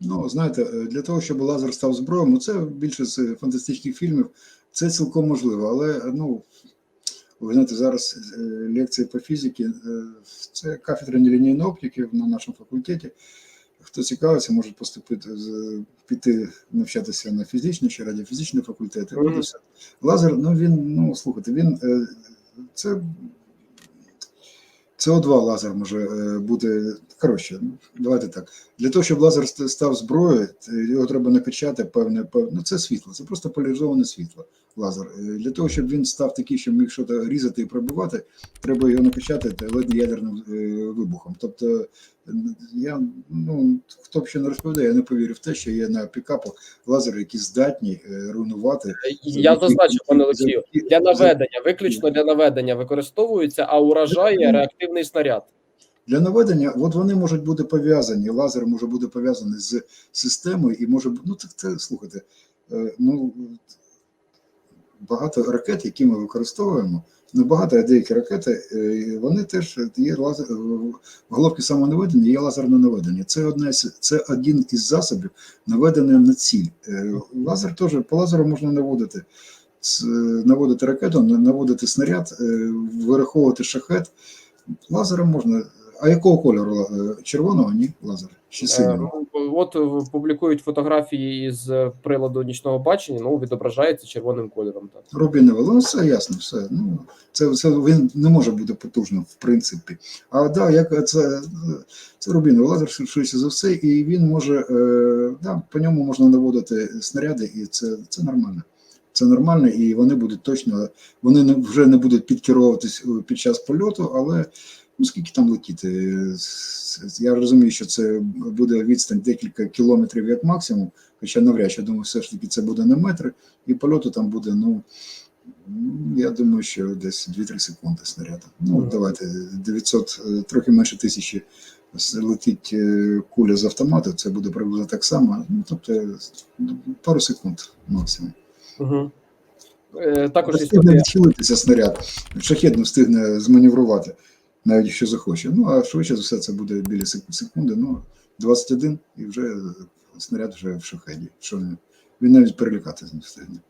Ну, знаєте, е, для того, щоб лазер став зброєю, ну це більше з фантастичних фільмів, це цілком можливо. Але ну, ви знаєте, зараз е, лекції по фізиці, е, це кафедра нелінійної оптики на нашому факультеті. Хто цікавиться, може поступити піти навчатися на фізичний чи радіофізичний факультет. І Мгм. буде все. Лазер, ну він, ну слухайте, він це СО2 лазер може е, бути. Коротше, давайте так. Для того, щоб лазер став зброєю, його треба накачати певне, певне. Ну, це світло, це просто поляризоване світло. Лазер. Е, Для того, щоб він став такий, що міг щось різати і пробивати, треба його накачати ледь ядерним е, вибухом. Тобто, е, я ну хто б ще не розповідає, я не повірю в те, що є на пікапах лазери, які здатні е, руйнувати. Я зазначив, пане Олексію, для наведення, виключно для наведення використовується, а уражає реактивний снаряд. Для наведення, от вони можуть бути пов'язані, лазер може бути пов'язаний з системою і може бу- ну так це слухайте. е, Ну багато ракет, які ми використовуємо, не багато, деякі ракети, е, вони теж є лазер головки самонаведення, є лазерне наведення. Це одне це один із засобів наведення на ціль. Е, Лазер теж по лазеру можна наводити. Наводити ракету, наводити снаряд, е, вираховувати шахет. Лазером можна. А якого кольору? Червоного, ні? Лазер? Чи синього? От е, публікують фотографії із е, приладу нічного бачення, ну відображається червоним кольором. Так. Рубінове, ну все ясно, все. Ну, це, це він не може бути потужним, в принципі. А да, як це, це рубіновий лазер, швидше за все, і він може, е, да, по ньому можна наводити снаряди, і це, це нормально. Це нормально, і вони будуть точно, вони не, вже не будуть підкеровуватись е, під час польоту, але ну скільки там летіти? Я розумію, що це буде відстань декілька кілометрів як максимум, хоча навряд чи думаю, все ж таки це буде не метри, і польоту там буде, ну, я думаю, що десь 2-3 секунди снаряду. Ну, давайте 900, е, трохи менше тисячі летить е, куля з автомату, це буде приблизно так само. Ну, тобто ну, пару секунд максимум. Угу. Е, також Встигне відхилитися снаряд, шахет не встигне зманеврувати, навіть якщо захоче. Ну, а швидше за все це буде біля сек- секунди, ну, 21 і вже снаряд вже в шахеді. Що він навіть перелікати не встигне.